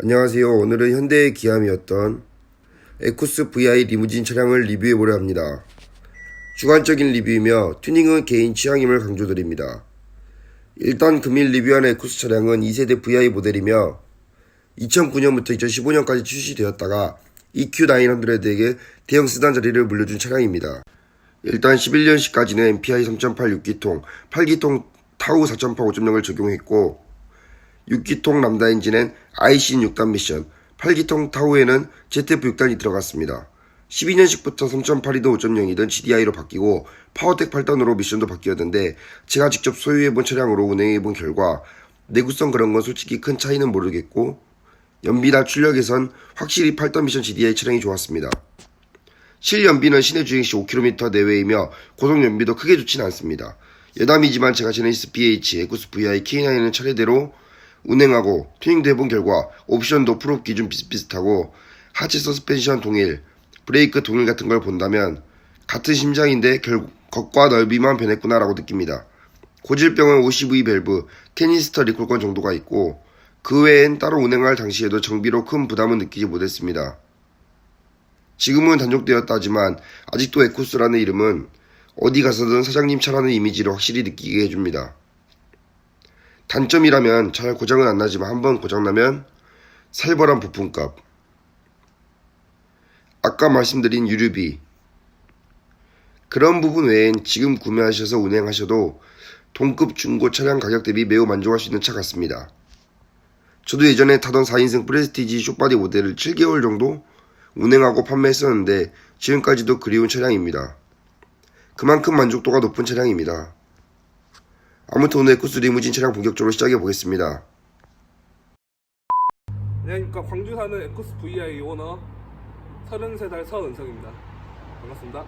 안녕하세요. 오늘은 현대의 기함이었던 에쿠스 VI 리무진 차량을 리뷰해 보려 합니다. 주관적인 리뷰이며 튜닝은 개인 취향임을 강조드립니다. 일단 금일 리뷰한 에쿠스 차량은 2세대 VI 모델이며 2009년부터 2015년까지 출시되었다가 EQ900에게 대형 세단 자리를 물려준 차량입니다. 일단 11년식까지는 MPI 3.8 6기통, 8기통 타우 4.8 5.0을 적용했고 6기통 람다 엔진엔 IC 6단 미션, 8기통 타우에는 ZF 6단이 들어갔습니다. 12년식부터 3.8이든 5.0이든 GDI로 바뀌고 파워텍 8단으로 미션도 바뀌었는데 제가 직접 소유해본 차량으로 운행해본 결과 내구성 그런 건 솔직히 큰 차이는 모르겠고 연비나 출력에선 확실히 8단 미션 GDI 차량이 좋았습니다. 실연비는 시내 주행시 5km 내외이며 고속 연비도 크게 좋진 않습니다. 여담이지만 제가 제네시스 BH, 에쿠스 VI, K9는 차례대로 운행하고 튜닝도 해본 결과 옵션도 프로 기준 비슷비슷하고 하체 서스펜션 동일, 브레이크 동일 같은 걸 본다면 같은 심장인데 결국 겉과 넓이만 변했구나라고 느낍니다. 고질병은 OCV 밸브, 캐니스터 리콜건 정도가 있고 그 외엔 따로 운행할 당시에도 정비로 큰 부담은 느끼지 못했습니다. 지금은 단종되었다지만 아직도 에쿠스라는 이름은 어디 가서든 사장님 차라는 이미지를 확실히 느끼게 해줍니다. 단점이라면 잘 고장은 안 나지만 한 번 고장나면 살벌한 부품값. 아까 말씀드린 유류비. 그런 부분 외엔 지금 구매하셔서 운행하셔도 동급 중고 차량 가격 대비 매우 만족할 수 있는 차 같습니다. 저도 예전에 타던 4인승 프레스티지 쇼바디 모델을 7개월 정도 운행하고 판매했었는데 지금까지도 그리운 차량입니다. 그만큼 만족도가 높은 차량입니다. 아무튼 오늘 에쿠스 리무진 차량 본격적으로 시작해 보겠습니다. 안녕하십니까 광주 사는 에쿠스 VI 오너 33살 서은성입니다 반갑습니다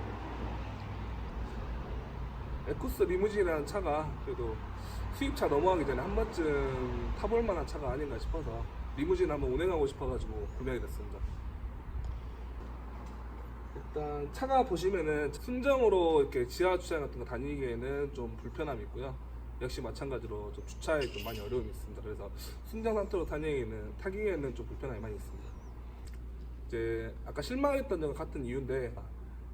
에쿠스 리무진이라는 차가 그래도 수입차 넘어가기 전에 한 번쯤 타볼 만한 차가 아닌가 싶어서 리무진 한번 운행하고 싶어가지고 구매하게 됐습니다 일단 차가 보시면은 순정으로 이렇게 지하 주차장 같은 거 다니기에는 좀 불편함이 있고요. 역시 마찬가지로 좀 주차에 좀 많이 어려움이 있습니다. 그래서 순정 상태로 다니기에는 타기에는 좀 불편함이 많이 있습니다. 이제 아까 실망했던 점은 같은 이유인데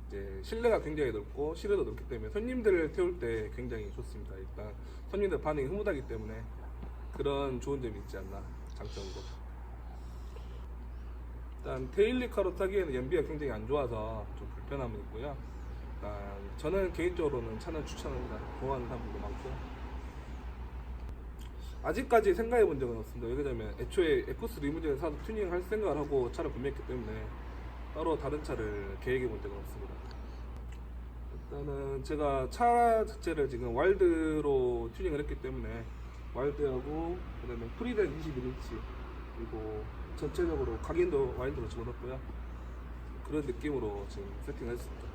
이제 실내가 굉장히 넓고 실내도 넓기 때문에 손님들을 태울 때 굉장히 좋습니다. 일단 손님들 반응이 흐뭇하기 때문에 그런 좋은 점이 있지 않나 장점으로. 일단 데일리카로 타기에는 연비가 굉장히 안 좋아서 좀 불편함은 있고요. 일단 저는 개인적으로는 차는 추천합니다. 좋아하는 사람들도 많고. 아직까지 생각해 본 적은 없습니다. 왜냐면 애초에 에쿠스 리무진을 사서 튜닝 할 생각을 하고 차를 구매했기 때문에 따로 다른 차를 계획해 본 적은 없습니다. 일단은 제가 차 자체를 지금 와일드로 튜닝을 했기 때문에 와일드하고 그다음에 프리덴 21인치 그리고 전체적으로 각인도 와일드로 집어넣었고요. 그런 느낌으로 지금 세팅을 했습니다.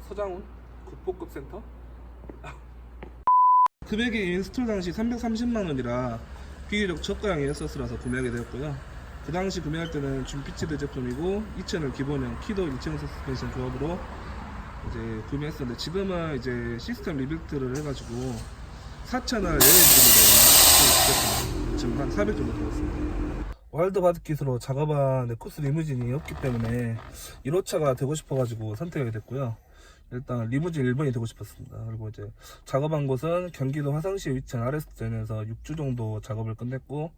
서장훈 국보급 센터 금액이 인스톨 당시 330만 원이라 비교적 저가형 에어서스라서 구매하게 되었고요. 그 당시 구매할 때는 준피치드 제품이고 2000을 기본형 키도 2층 서스펜션 조합으로 이제 구매했었는데 지금은 이제 시스템 리빌트를 해가지고 4000을 에어지로 지금 한 400 정도 들었습니다. 와일드 바드 킷으로 작업한 코스 리무진이 없기 때문에 1호차가 되고 싶어가지고 선택하게 됐고요. 일단 리무진 1번이 되고 싶었습니다. 그리고 이제 작업한 곳은 경기도 화성시에 위치한 아레스트전에서 6주 정도 작업을 끝냈고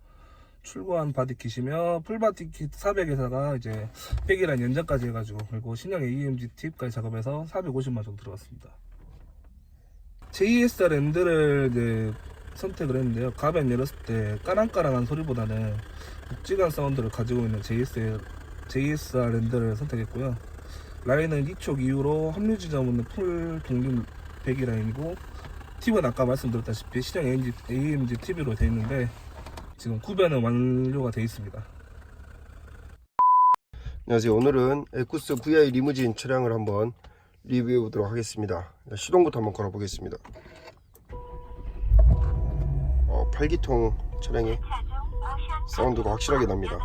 출고한 바디 킷이며 풀바디 킷 400에다가 이제 100이란 연장까지 해가지고 그리고 신형 AMG 팁까지 작업해서 450만 정도 들어갔습니다. JSR 랜드를 이제 선택을 했는데요. 가변 열었을 때 까랑까랑한 소리보다는 묵직한 사운드를 가지고 있는 JSR, JSR 랜드를 선택했고요. 라인은 2촉 이후로 합류 지점은 풀 독립 배기 라인이고 팁은 아까 말씀드렸다시피 시장 AMG, AMG TV로 되어 있는데 지금 구변은 완료가 되어 있습니다. 안녕하세요. 오늘은 에쿠스 VI 리무진 차량을 한번 리뷰해 보도록 하겠습니다. 시동부터 한번 걸어 보겠습니다. 어, 8기통 차량의 사운드가 확실하게 납니다.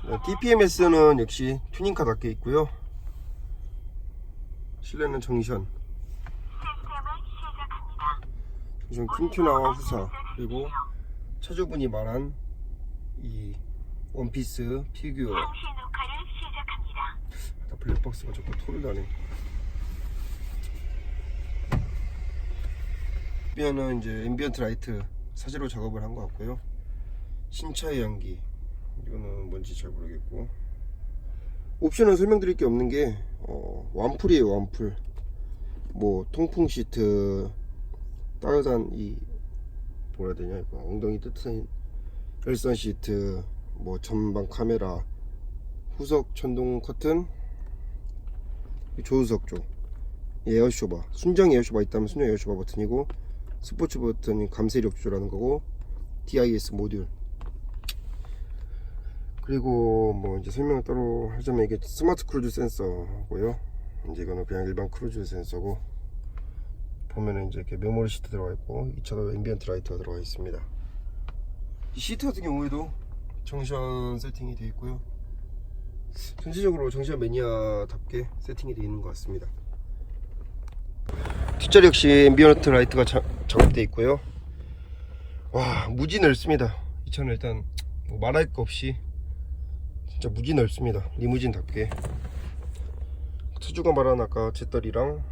네, DPMS는 역시 튜닝카답게 있고요. 실내는 정션, 정션 퀸튜나 후사 그리고 차주분이 말한 이 원피스 피규어. 나 블랙박스가 자꾸 토를 나네. 앰비언은 이제 앰비언트 라이트 사제로 작업을 한 것 같고요. 신차의 향기 이거는 뭔지 잘 모르겠고. 옵션은 설명드릴 게 없는 게 어, 완풀이에요 완풀. 뭐 통풍 시트 따뜻한 이 뭐라 해야 되냐 이거. 엉덩이 뜨뜻한 열선 시트 뭐 전방 카메라 후석 전동 커튼 이 조수석 쪽. 에어쇼바. 순정 에어쇼바 있다면 순정 에어쇼바 버튼이고 스포츠 버튼이 감세력 조절하는 거고 DIS 모듈 그리고 뭐 이제 설명을 따로 하자면 이게 스마트 크루즈 센서고요 이제 이거는 그냥 일반 크루즈 센서고 보면은 이제 이렇게 메모리 시트 들어가 있고 이 차도 앰비언트 라이트가 들어가 있습니다 이 시트 같은 경우에도 정션 세팅이 되어 있고요 전체적으로 정시한 매니아답게 세팅이 되어 있는 것 같습니다. 뒷자리 역시 앰비언트 라이트가 자- 작업되어 있고요. 와 무지 넓습니다. 이 차는 일단 뭐 말할 거 없이 진짜 무지 넓습니다. 리무진답게. 투주가 말한 아까 잿더리랑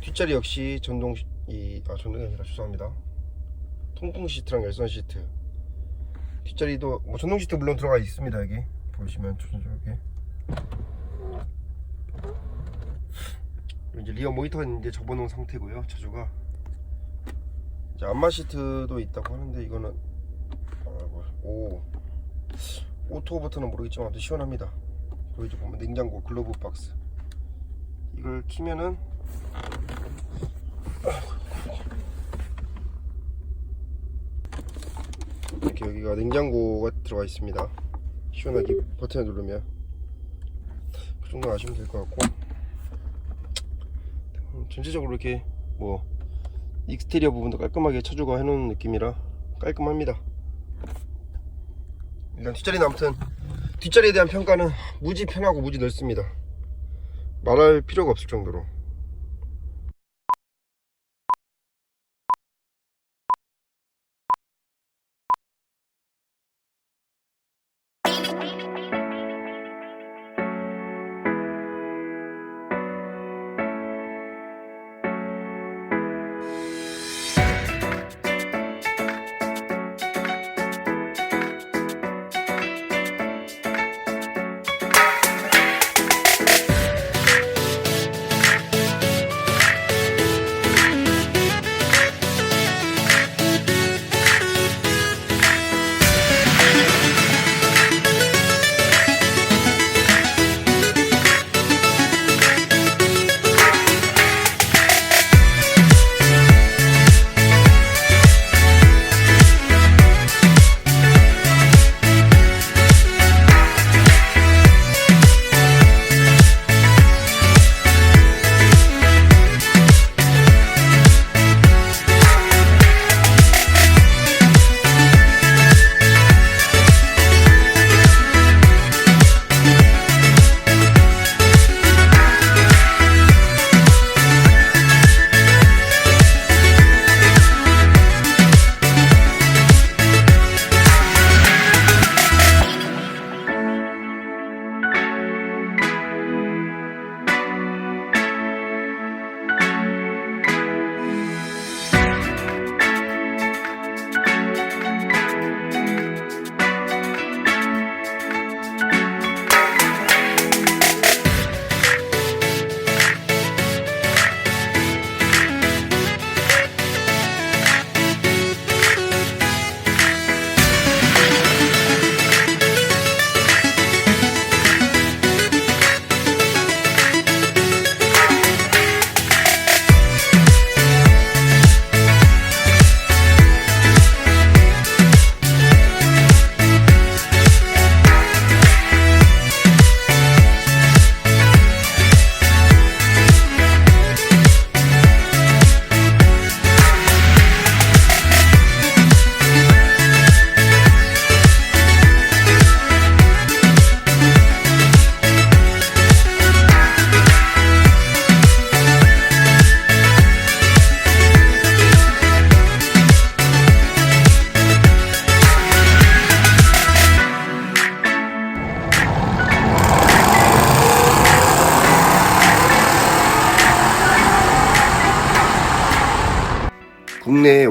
뒷자리 역시 전동 시- 이, 아 전동이 아니라 죄송합니다. 통풍 시트랑 열선 시트. 뒷자리도 뭐 전동 시트 물론 들어가 있습니다 여기. 보시면 저쪽에 이제 리어 모니터가 이제 접어놓은 상태고요 차주가. 이제 안마 시트도 있다고 하는데 이거는 아이고, 오 오토 버튼은 모르겠지만 아주 시원합니다. 그리고 이제 보면 냉장고 글로브 박스. 이걸 키면은 이렇게 여기가 냉장고가 들어가 있습니다. 시원하게 버튼을 누르면 그 정도 아시면 될 것 같고. 음, 전체적으로 이렇게 뭐 익스테리어 부분도 깔끔하게 차주가 해놓은 느낌이라 깔끔합니다 일단 뒷자리는 아무튼 뒷자리에 대한 평가는 무지 편하고 무지 넓습니다. 말할 필요가 없을 정도로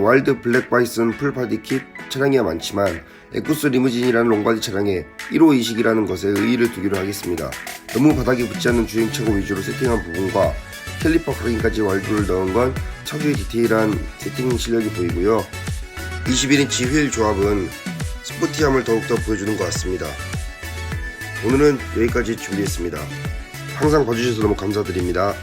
와일드 블랙 바이슨 풀바디 킷 차량이야 많지만 에쿠스 리무진이라는 롱바디 차량에 1호 이식이라는 것에 의의를 두기로 하겠습니다. 너무 바닥에 붙지 않는 주행 차고 위주로 세팅한 부분과 캘리퍼 각인까지 와일드를 넣은 건 차주의 디테일한 세팅 실력이 보이고요. 21인치 휠 조합은 스포티함을 더욱더 보여주는 것 같습니다. 오늘은 여기까지 준비했습니다. 항상 봐주셔서 너무 감사드립니다.